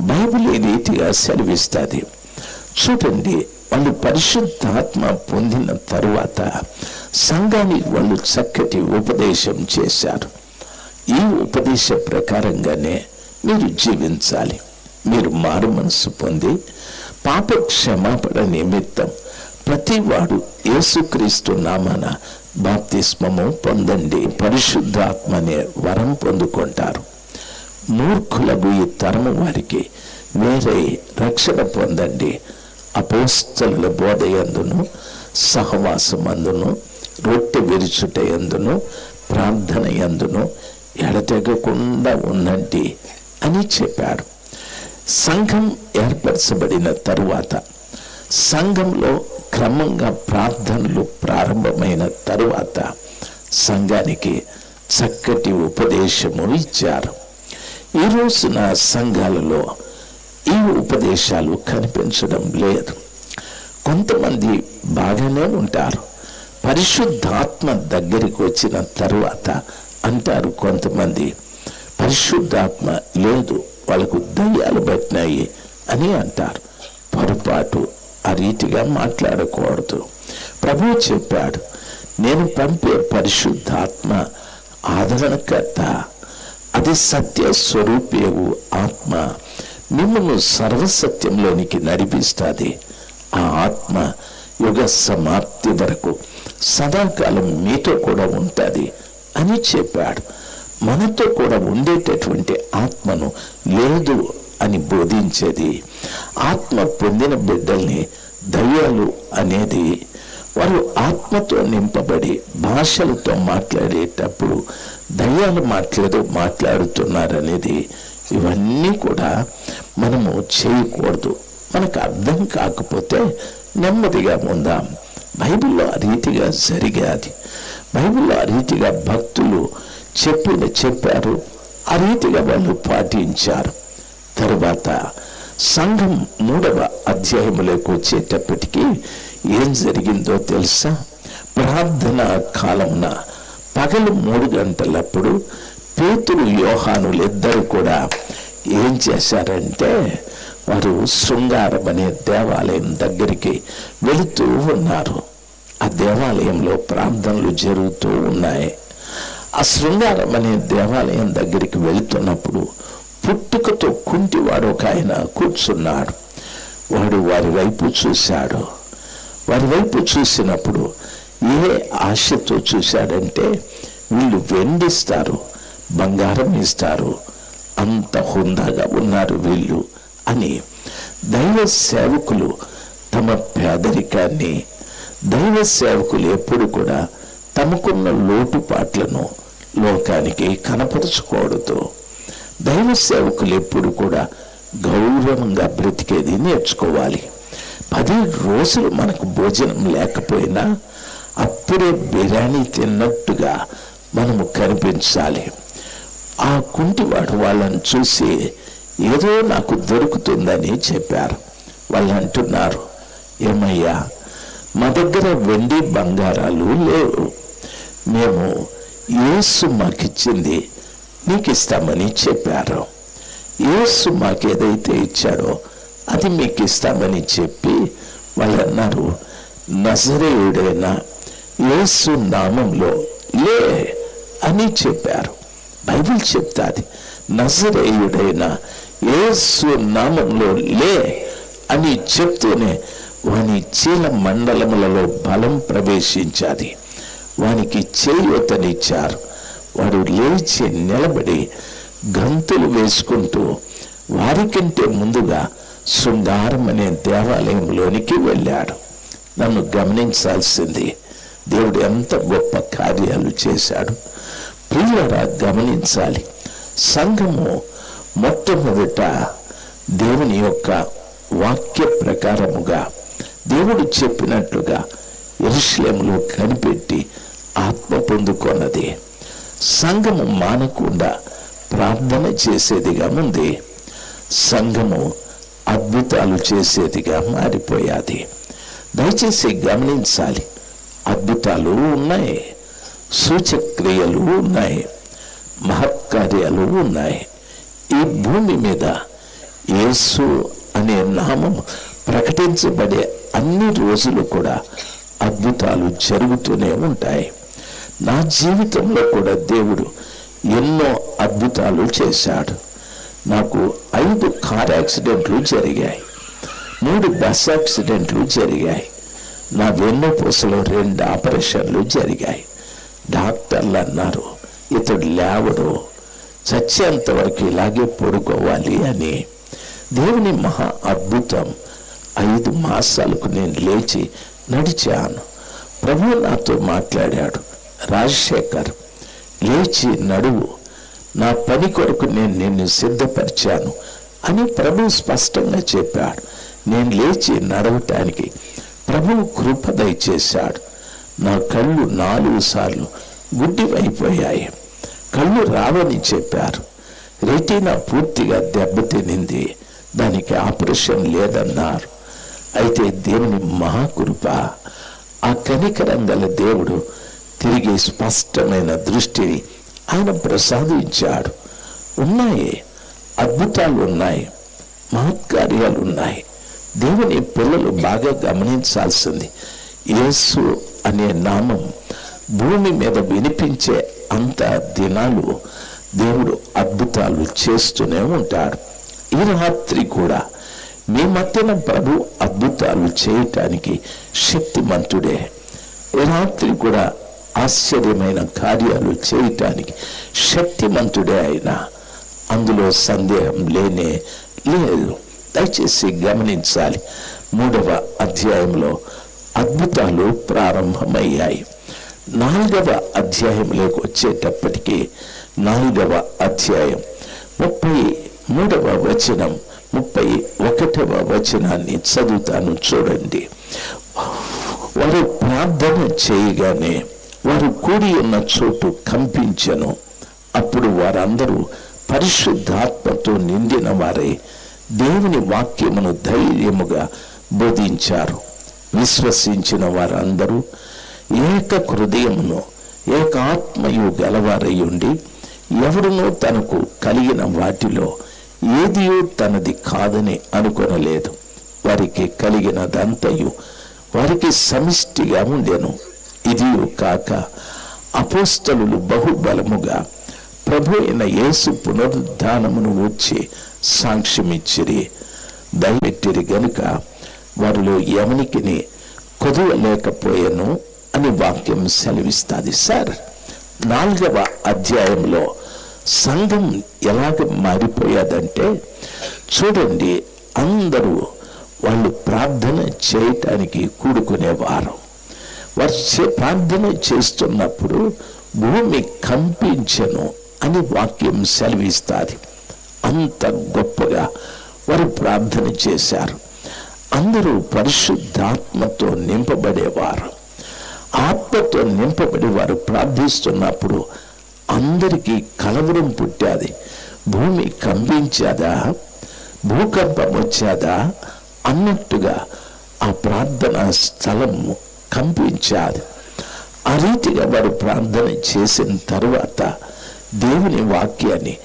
Bible ఈ రీతిగా సెలవిస్తుంది. చూడండి వాళ్ళు పరిశుద్ధాత్మ పొందిన తరువాత సంఘానికి వాళ్ళు చక్కటి ఉపదేశం చేశారు. ఈ ఉపదేశ ప్రకారంగానే మీరు జీవించాలి. మీరు మారు మనసు పొంది పాప క్షమాపణ నిమిత్తం ప్రతివాడు యేసుక్రీస్తు నామాన బాప్తిస్మము పొందండి. పరిశుద్ధాత్మ అనే వరం పొందుకుంటారు. మూర్ఖులకు ఈ తరము వారికి వేరే రక్షణ పొందండి. అపోస్తల బోధ ఎందును సహవాసమందును రొట్టె విరుచుట ఎందును ప్రార్థన ఎందును ఎడతెగకుండా ఉండండి అని చెప్పారు. సంఘం ఏర్పరచబడిన తరువాత సంఘంలో క్రమంగా ప్రార్థనలు ప్రారంభమైన తరువాత సంఘానికి చక్కటి ఉపదేశము ఇచ్చారు. ఈ రోజున సంఘాలలో ఈ ఉపదేశాలు కనిపించడం లేదు. కొంతమంది బాగానే ఉంటారు. పరిశుద్ధాత్మ దగ్గరికి వచ్చిన తర్వాత అంటారు కొంతమంది పరిశుద్ధాత్మ లేదు వాళ్ళకు దయ్యాలు పట్టినాయి అని అంటారు. పొరపాటు ఆ రీతిగా మాట్లాడకూడదు. ప్రభు చెప్పాడు నేను పంపే పరిశుద్ధాత్మ ఆదరణకర్త అది సత్య స్వరూపేవు ఆత్మ. మిమ్మల్ని సర్వసత్యంలోనికి నడిపిస్తుంది. ఆ ఆత్మ యుగ సమాప్తి వరకు సదాకాలం మీతో కూడా ఉంటుంది అని చెప్పాడు. మనతో కూడా ఉండేటటువంటి ఆత్మను లేదు అని బోధించేది. ఆత్మ పొందిన బిడ్డల్ని దయ్యాలు అనేది వారు ఆత్మతో నింపబడి భాషలతో మాట్లాడేటప్పుడు దయ్యాలు మాట్లాడు మాట్లాడుతున్నారనేది ఇవన్నీ కూడా మనము చేయకూడదు. మనకు అర్థం కాకపోతే నెమ్మదిగా ఉందాం. బైబిల్లో ఆ రీతిగా జరిగాది. బైబిల్లో ఆ రీతిగా భక్తులు చెప్పిన చెప్పారు. ఆ రీతిగా వాళ్ళు పాటించారు. తర్వాత సంఘం మూడవ అధ్యాయములకు వచ్చేటప్పటికీ ఏం జరిగిందో తెలుసా? ప్రార్థన కాలమున పగలు మూడు గంటలప్పుడు పేతురు యోహానులు ఇద్దరు కూడా ఏం చేశారంటే వారు శృంగారం అనే దేవాలయం దగ్గరికి వెళుతూ ఉన్నారు. ఆ దేవాలయంలో ప్రార్థనలు జరుగుతూ ఉన్నాయి. ఆ శృంగారం అనే దేవాలయం దగ్గరికి వెళుతున్నప్పుడు పుట్టుకతో కుంటివాడు ఒక ఆయన కూర్చున్నాడు. వాడు వారి వైపు చూశాడు. వారి వైపు చూసినప్పుడు ఏ ఆశతో చూశాడంటే వీళ్ళు వెండిస్తారు బంగారం ఇస్తారు అంత హుందాగా ఉన్నారు వీళ్ళు అని దైవ సేవకులు తమ పేదరికాన్ని దైవ సేవకులు ఎప్పుడు కూడా తమకున్న లోటుపాట్లను లోకానికి కనపరచకూడదు దైవ సేవకులు ఎప్పుడు కూడా గౌరవంగా బ్రతికేది నేర్చుకోవాలి. పది రోజులు మనకు భోజనం లేకపోయినా అప్పుడే బిర్యానీ తిన్నట్టుగా మనము కనిపించాలి. ఆ కుంటివాడు వాళ్ళని చూసి ఏదో నాకు దొరుకుతుందని చెప్పారు. వాళ్ళు అంటున్నారు ఏమయ్యా మా దగ్గర వెండి బంగారాలు లేవు. మేము ఏసు మాకిచ్చింది నీకు ఇస్తామని చెప్పారు. ఏసు మాకేదైతే ఇచ్చాడో అది మీకు ఇస్తామని చెప్పి వాళ్ళు అన్నారు నజరేయుడైన యేసు నామంలో లే అని చెప్పారు. బైబిల్ చెప్తాది నజరేయుడైన యేసు నామంలో లే అని చెప్తూనే వాని చీల మండలములలో బలం ప్రవేశించాది. వానికి చేయూతనిచ్చారు వాడు లేచి నిలబడి గంతులు వేసుకుంటూ వారికంటే ముందుగా శృంగారం అనే దేవాలయంలోనికి వెళ్ళాడు. నన్ను గమనించాల్సింది దేవుడు ఎంత గొప్ప కార్యాలు చేశాడు. ప్రియులరా గమనించాలి. సంఘము మొట్టమొదట దేవుని యొక్క వాక్య ప్రకారముగా దేవుడు చెప్పినట్లుగా ఎరుశ్లేములో కనిపెట్టి ఆత్మ పొందుకొన్నది. సంఘము మానకుండా ప్రార్థన చేసేదిగా ఉంది. సంఘము అద్భుతాలు చేసేదిగా మారిపోయాది దయచేసి గమనించాలి. అద్భుతాలు ఉన్నాయి. సూచక్రియలు ఉన్నాయి. మహత్కార్యాలు ఉన్నాయి. ఈ భూమి మీద యేసు అనే నామం ప్రకటించబడే అన్ని రోజులు కూడా అద్భుతాలు జరుగుతూనే ఉంటాయి. నా జీవితంలో కూడా దేవుడు ఎన్నో అద్భుతాలు చేశాడు. నాకు ఐదు కార్ యాక్సిడెంట్లు జరిగాయి. మూడు బస్ యాక్సిడెంట్లు జరిగాయి. నా వెన్నుపూసలో రెండు ఆపరేషన్లు జరిగాయి. డాక్టర్లు అన్నారు ఇతడు లేవడు. చచ్చేంత వరకు ఇలాగే పడుకోవాలి అని. దేవుని మహా అద్భుతం. ఐదు మాసాలకు నేను లేచి నడిచాను. ప్రభు నాతో మాట్లాడాడు రాజశేఖర్ లేచి నడువు. నా పని కొరకు నేను నిన్ను సిద్ధపరిచాను అని ప్రభు స్పష్టంగా చెప్పాడు. నేను లేచి నడవటానికి ప్రభు కృప దయచేశాడు. నా కళ్ళు నాలుగు సార్లు గుడ్డివైపోయాయి. కళ్ళు రావని చెప్పారు. రెటీనా పూర్తిగా దెబ్బతినింది. దానికి ఆపరేషన్ లేదన్నారు. అయితే దేవుని మహాకృప ఆ కనికరం గల దేవుడు తిరిగి స్పష్టమైన దృష్టిని ఆయన ప్రసాదించాడు. ఉన్నాయి. అద్భుతాలు ఉన్నాయి. మహత్కార్యాలు ఉన్నాయి. దేవుని పిల్లలు బాగా గమనించాల్సింది. యేసు అనే నామం భూమి మీద వినిపించే అంత దినాలు దేవుడు అద్భుతాలు చేస్తూనే ఉంటాడు. ఈ రాత్రి కూడా మీ మధ్యన ప్రభు అద్భుతాలు చేయటానికి శక్తిమంతుడే. ఈ రాత్రి కూడా ఆశ్చర్యమైన కార్యాలు చేయటానికి శక్తిమంతుడే అయినా అందులో సందేహం లేనే లేదు. దయచేసి గమనించాలి. మూడవ అధ్యాయంలో అద్భుతాలు ప్రారంభమయ్యాయి. నాలుగవ అధ్యాయంలోకి వచ్చేటప్పటికి నాలుగవ అధ్యాయం ముప్పై మూడవ వచనం ముప్పై ఒకటవ వచనాన్ని చదువుతాను చూడండి. వారు ప్రార్థన చేయగానే వారు కూడి ఉన్న చోటు కంపించను. అప్పుడు వారందరూ పరిశుద్ధాత్మతో నిండిన వారే దేవుని వాక్యమును ధైర్యముగా బోధించారు. విశ్వసించిన వారందరూ ఏక హృదయమును ఏక ఆత్మయు గలవారై ఉండి ఎవడునో తనకు కలిగిన వాటిలో ఏదియో తనది కాదని అనుకొనలేదు. వారికి కలిగినదంతయు వారికి సమిష్టిగా ఉండెను. ఇది కాక అపోస్తలు బహుబలముగా ప్రభు అయిన యేసు పునరుద్ధానమును వచ్చి సాక్ష్యమిచ్చిరి. దయపెట్టిరి గనుక వారిలో ఎవనికిని కొదువ లేకపోయాను అని వాక్యం సెలవిస్తుంది. సార్ నాలుగవ అధ్యాయంలో సంఘం ఎలాగ మారిపోయాదంటే చూడండి అందరూ వాళ్ళు ప్రార్థన చేయటానికి కూడుకునేవారు. వర్ష ప్రార్థన చేస్తున్నప్పుడు భూమి కంపించను అని వాక్యం సెలవిస్తారు అంత గొప్పగా వారు ప్రార్థన చేశారు. అందరూ పరిశుద్ధాత్మతో నింపబడేవారు. ఆత్మతో నింపబడి వారు ప్రార్థిస్తున్నప్పుడు అందరికీ కలవరం పుట్టాది. భూమి కంపించాదా? భూకంపం వచ్చాదా? అన్నట్టుగా ఆ ప్రార్థన స్థలం కంపించారు. ఆ రీతిగా వారు ప్రార్థన చేసిన తర్వాత దేవుని వాక్యాన్ని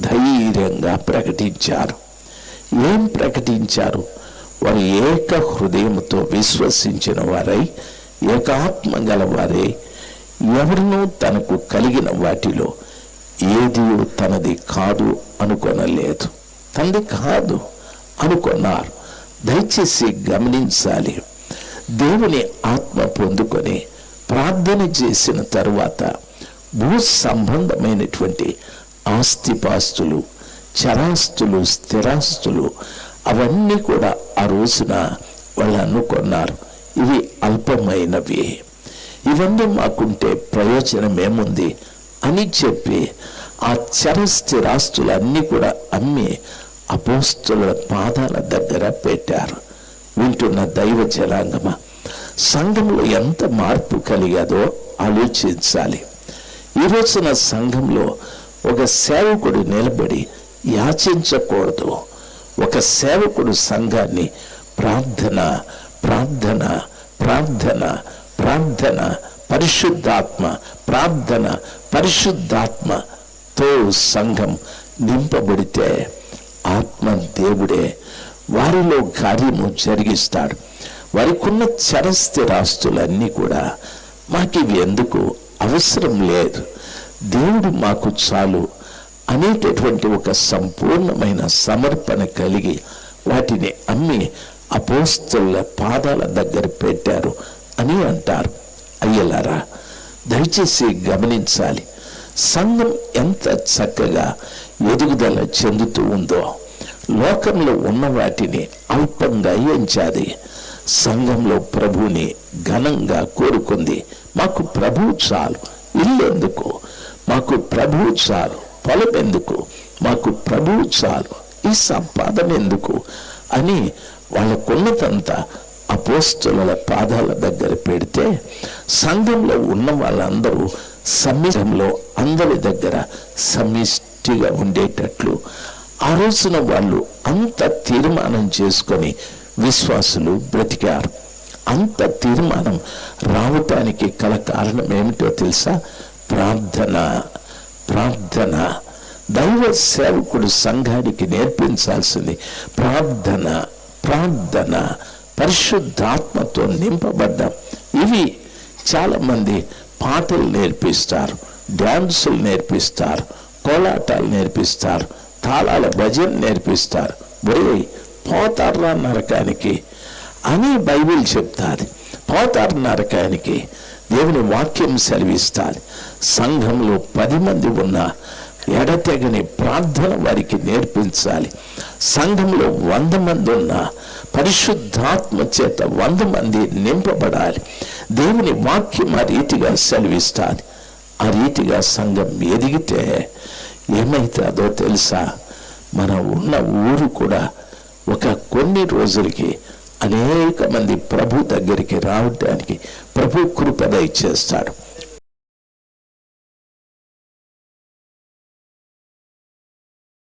ధైర్యంగా ప్రకటించారు. ఏం ప్రకటించారు? వారు ఏక హృదయంతో విశ్వసించిన వారై ఏకాత్మ గలవారే ఎవరినూ తనకు కలిగిన వాటిలో ఏది తనది కాదు అనుకొనలేదు. తనది కాదు అనుకున్నారు. దయచేసి గమనించాలి. దేవుని ఆత్మ పొందుకొని ప్రార్థన చేసిన తరువాత భూ సంబంధమైనటువంటి ఆస్తిపాస్తులు చరాస్తులు స్థిరాస్తులు అవన్నీ కూడా ఆ రోజున వాళ్ళు అనుకున్నారు ఇవి అల్పమైనవి. ఇవన్నీ మాకుంటే ప్రయోజనం ఏముంది అని చెప్పి ఆ చరస్థిరాస్తులన్నీ కూడా అమ్మి అపోస్తుల పాదాల దగ్గర పెట్టారు. వింటున్న దైవ జలాంగమ సంఘంలో ఎంత మార్పు కలిగాదో ఆలోచించాలి. ఈ రోజున సంఘంలో ఒక సేవకుడు నిలబడి యాచించకూడదు. ఒక సేవకుడు సంఘాన్ని ప్రార్థన ప్రార్థన ప్రార్థన ప్రార్థన పరిశుద్ధాత్మ ప్రార్థన పరిశుద్ధాత్మతో సంఘం నింపబడితే ఆత్మ దేవుడే వారిలో కార్యము జరిగిస్తాడు. వారికున్న చరస్థిరాస్తులన్నీ కూడా మాకు ఇవి ఎందుకు అవసరం లేదు. దేవుడు మాకు చాలు అనేటటువంటి ఒక సంపూర్ణమైన సమర్పణ కలిగి వాటిని అమ్మి అపోస్తుల పాదాల దగ్గర పెట్టారు అని అంటారు. అయ్యలారా దయచేసి గమనించాలి. సంఘం ఎంత చక్కగా ఎదుగుదల చెందుతూ ఉందో. లోకంలో ఉన్న వాటిని అల్పంగా ఎంచాది. సంఘంలో ప్రభుని ఘనంగా కోరుకుంది. మాకు ప్రభు చాలు ఇల్లెందుకు? మాకు ప్రభు చాలు పొలం ఎందుకు మాకు ప్రభు చాలు ఈ సంపాదన ఎందుకు? అని వాళ్ళకున్నదంతా అపోస్తుల పాదాల దగ్గర పెడితే సంఘంలో ఉన్న వాళ్ళందరూ సమ్మిళంలో అందరి దగ్గర సమిష్టిగా ఉండేటట్లు ఆ రోజున వాళ్ళు అంత తీర్మానం చేసుకొని విశ్వాసులు బ్రతికారు. అంత తీర్మానం రావటానికి కల కారణం ఏమిటో తెలుసా? ప్రార్థన ప్రార్థన. దైవ సేవకుడు సంఘానికి నేర్పించాల్సింది ప్రార్థన ప్రార్థన. పరిశుద్ధాత్మతో నింపబడ్డం. ఇవి చాలామంది పాటలు నేర్పిస్తారు డ్యాన్సులు నేర్పిస్తారు కోలాటాలు నేర్పిస్తారు తాళాల భజన నేర్పిస్తారు. పోయి పోతారా నరకానికి అని బైబిల్ చెప్తాది. పోతారు నరకానికి దేవుని వాక్యం సెలవిస్తాది. సంఘంలో పది మంది ఉన్న ఎడతెగని ప్రార్థన వారికి నేర్పించాలి. సంఘంలో వంద మంది ఉన్న పరిశుద్ధాత్మ చేత వంద మంది నింపబడాలి. దేవుని వాక్యం ఆ రీతిగా సెలవిస్తాది. ఆ రీతిగా సంఘం ఎదిగితే ఏమైతుందో తెలుసా? మన ఉన్న ఊరు కూడా ఒక కొన్ని రోజులకి అనేక మంది ప్రభు దగ్గరికి రావడానికి ప్రభు కృప దయచేస్తాడు.